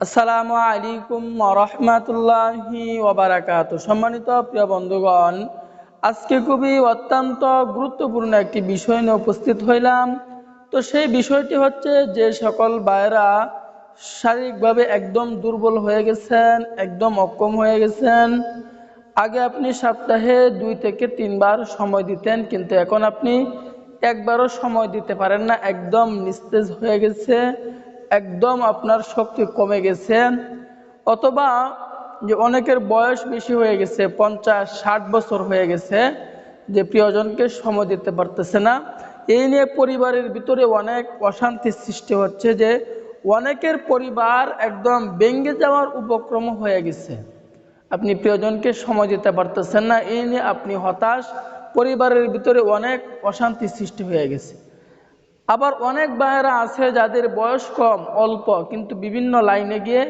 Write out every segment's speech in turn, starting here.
আসসালামু আলাইকুম রহমাতুল্লাহি ওবারাকাত। সম্মানিত প্রিয় বন্ধুগণ, আজকে খুবই অত্যন্ত গুরুত্বপূর্ণ একটি বিষয় নিয়ে উপস্থিত হইলাম। তো সেই বিষয়টি হচ্ছে যে সকল ভাইরা শারীরিকভাবে একদম দুর্বল হয়ে গেছেন, একদম অক্ষম হয়ে গেছেন। আগে আপনি সপ্তাহে দুই থেকে তিনবার সময় দিতেন, কিন্তু এখন আপনি একবারও সময় দিতে পারেন না, একদম নিস্তেজ হয়ে গেছে। একদম আপনার শক্তি কমে গেছে অথবা যে অনেকের বয়স বেশি হয়ে গেছে, পঞ্চাশ, ষাট বছর হয়ে গেছে, যে প্রিয়জনকে সময় দিতে পারতেছে না। এই নিয়ে পরিবারের ভিতরে অনেক অশান্তির সৃষ্টি হচ্ছে যে অনেকের পরিবার একদম ভেঙে যাওয়ার উপক্রম হয়ে গেছে। আপনি প্রিয়জনকে সময় দিতে পারতেছেন না, এই নিয়ে আপনি হতাশ। পরিবারের ভিতরে অনেক অশান্তি সৃষ্টি হয়ে গেছে। আবার অনেক ভাইয়েরা আছে যাদের বয়স কম, অল্প, কিন্তু বিভিন্ন লাইনে গিয়ে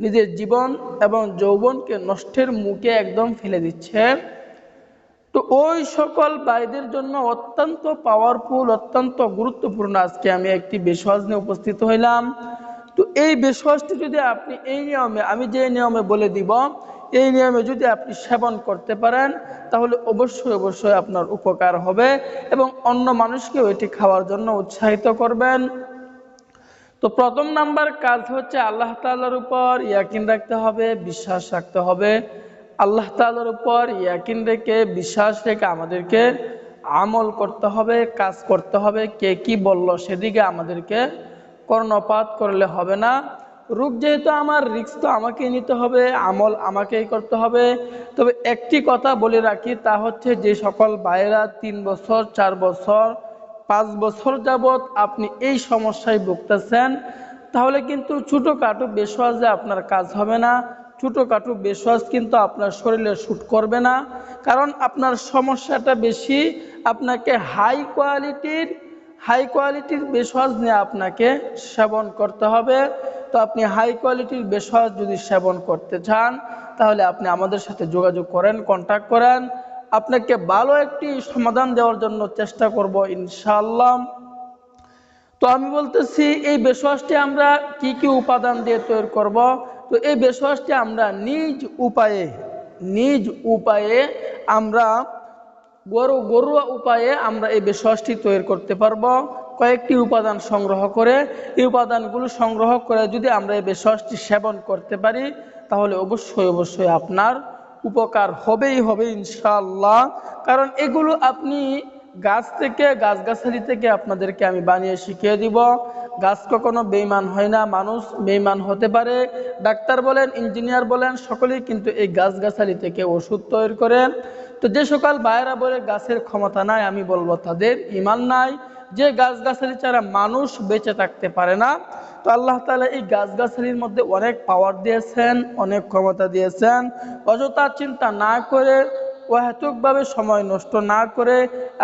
নিজের জীবন এবং যৌবনকে নষ্টের মুখে একদম ফেলে দিচ্ছে। তো ওই সকল ভাইদের জন্য অত্যন্ত পাওয়ারফুল অত্যন্ত গুরুত্বপূর্ণ আজকে আমি একটি বেশওয়াজ নিয়ে উপস্থিত হইলাম। তো এই বেশওয়াজটি যদি আপনি এই নিয়মে, আমি যে নিয়মে বলে দিব এই নিয়মে যদি আপনি সেবন করতে পারেন, তাহলে অবশ্যই অবশ্যই আপনার উপকার হবে এবং অন্য মানুষকেও এটি খাওয়ার জন্য উৎসাহিত করবেন। তো প্রথম নাম্বার কাজ হচ্ছে আল্লাহ তাআলার উপর ইয়াকিন রাখতে হবে, বিশ্বাস রাখতে হবে। আল্লাহ তাআলার উপর ইয়াকিন রেখে, বিশ্বাস রেখে আমাদেরকে আমল করতে হবে, কাজ করতে হবে। কে কি বলল সেদিকে আমাদেরকে কর্ণপাত করলে হবে না। রোগ যেহেতু আমার রিক্স তো আমাকেই নিতে হবে, আমল আমাকেই করতে হবে। তবে একটি কথা বলে রাখি, তা হচ্ছে যে সকল ভাইয়েরা তিন বছর, চার বছর, পাঁচ বছর যাবৎ আপনি এই সমস্যায় ভুগতেছেন, তাহলে কিন্তু ছোটোখাটো বেশওয়াজে আপনার কাজ হবে না। ছোটোখাটো বেশওয়াজ কিন্তু আপনার শরীরে শ্যুট করবে না। কারণ আপনার সমস্যাটা বেশি, আপনাকে হাই কোয়ালিটির হাই কোয়ালিটির বেশওয়াজ নিয়ে আপনাকে সেবন করতে হবে। তো আপনি হাই কোয়ালিটির বেশওয়াজ যদি সেবন করতে চান, তাহলে আপনি আমাদের সাথে যোগাযোগ করেন কন্ট্যাক্ট করেন। আপনাকে ভালো একটি সমাধান দেওয়ার জন্য চেষ্টা করব ইনশাআল্লাহ। তো আমি বলতেছি, এই বেশওয়াজটি আমরা কি কি উপাদান দিয়ে তৈরি করব? তো এই বেশওয়াজটি আমরা নিজ উপায়ে নিজ উপায়ে আমরা গরু গরুয়া উপায়ে আমরা এই বেশওয়াজটি তৈরি করতে পারব। কয়েকটি উপাদান সংগ্রহ করে, এই উপাদানগুলো সংগ্রহ করে যদি আমরা এই বেশওয়াজটি সেবন করতে পারি, তাহলে অবশ্যই অবশ্যই আপনার উপকার হবেই, হবে ইনশাআল্লাহ। কারণ এগুলো আপনি গাছ থেকে, গাছগাছালি থেকে আপনাদেরকে আমি বানিয়ে শিখিয়ে দিব। গাছ কখনো বেইমান হয় না, মানুষ বেইমান হতে পারে। ডাক্তার বলেন, ইঞ্জিনিয়ার বলেন, সকলেই কিন্তু এই গাছগাছালি থেকে ওষুধ তৈরি করেন। তো যে সকল ভাইয়েরা বলে গাছের ক্ষমতা নাই, আমি বলব তাদের ইমান নাই। যে গাছগাছালি ছাড়া মানুষ বেঁচে থাকতে পারে না। তো আল্লাহ তালা এই গাছগাছালির মধ্যে অনেক পাওয়ার দিয়েছেন, অনেক ক্ষমতা দিয়েছেন। অযথা চিন্তা না করে, অহেতুকভাবে সময় নষ্ট না করে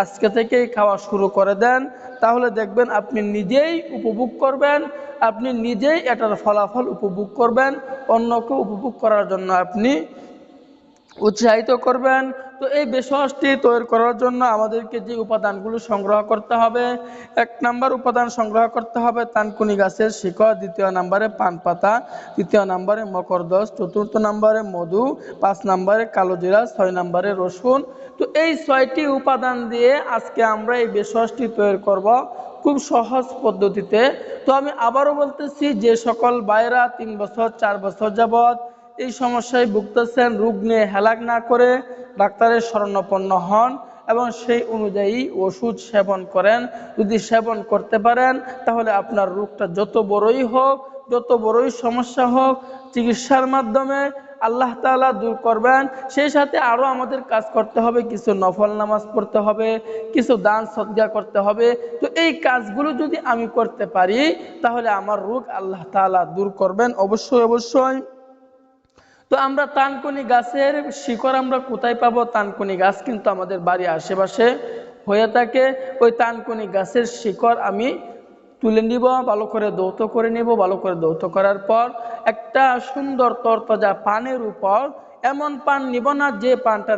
আজকে থেকেই খাওয়া শুরু করে দেন। তাহলে দেখবেন আপনি নিজেই উপভোগ করবেন, আপনি নিজেই এটার ফলাফল উপভোগ করবেন, অন্যকে উপভোগ করার জন্য আপনি উৎসাহিত করবেন। তো এই বেশওয়াজটি তৈরি করার জন্য আমাদেরকে যে উপাদানগুলো সংগ্রহ করতে হবে, এক নাম্বার উপাদান সংগ্রহ করতে হবে তানকুনি গাছের শিকড়, দ্বিতীয় নাম্বারে পান পাতা তৃতীয় নাম্বারে মকরদস চতুর্থ নাম্বারে মধু, পাঁচ নাম্বারে কালো জিরা, ছয় নাম্বারে রসুন। তো এই ছয়টি উপাদান দিয়ে আজকে আমরা এই বেশওয়াজটি তৈরি করব খুব সহজ পদ্ধতিতে। তো আমি আবারও বলতেছি, যে সকল বাইরা তিন বছর, চার বছর যাবত এই সমস্যায় ভুগতেছেন, রোগ নিয়ে হেলাক না করে ডাক্তারের শরণাপন্ন হন এবং সেই অনুযায়ী ওষুধ সেবন করেন। যদি সেবন করতে পারেন, তাহলে আপনার রোগটা যত বড়ই হোক, যত বড়ই সমস্যা হোক, চিকিৎসার মাধ্যমে আল্লাহ তাআলা দূর করবেন। সেই সাথে আরও আমাদের কাজ করতে হবে, কিছু নফল নামাজ পড়তে হবে, কিছু দান সদ্গা করতে হবে। তো এই কাজগুলো যদি আমি করতে পারি, তাহলে আমার রোগ আল্লাহ তাআলা দূর করবেন অবশ্যই অবশ্যই। তো আমরা তানকুনি গাছের শিকড় আমরা কোথায় পাবো? তানকুনি গাছ কিন্তু আমাদের বাড়ির আশেপাশে হয়ে থাকে। ওই তানকুনি গাছের শিকড় আমি তুলে নিব, ভালো করে দৌত করে নিব। ভালো করে দৌত করার পর একটা সুন্দর তরতাজা পানের উপর এমন পান নিব না যে পানটা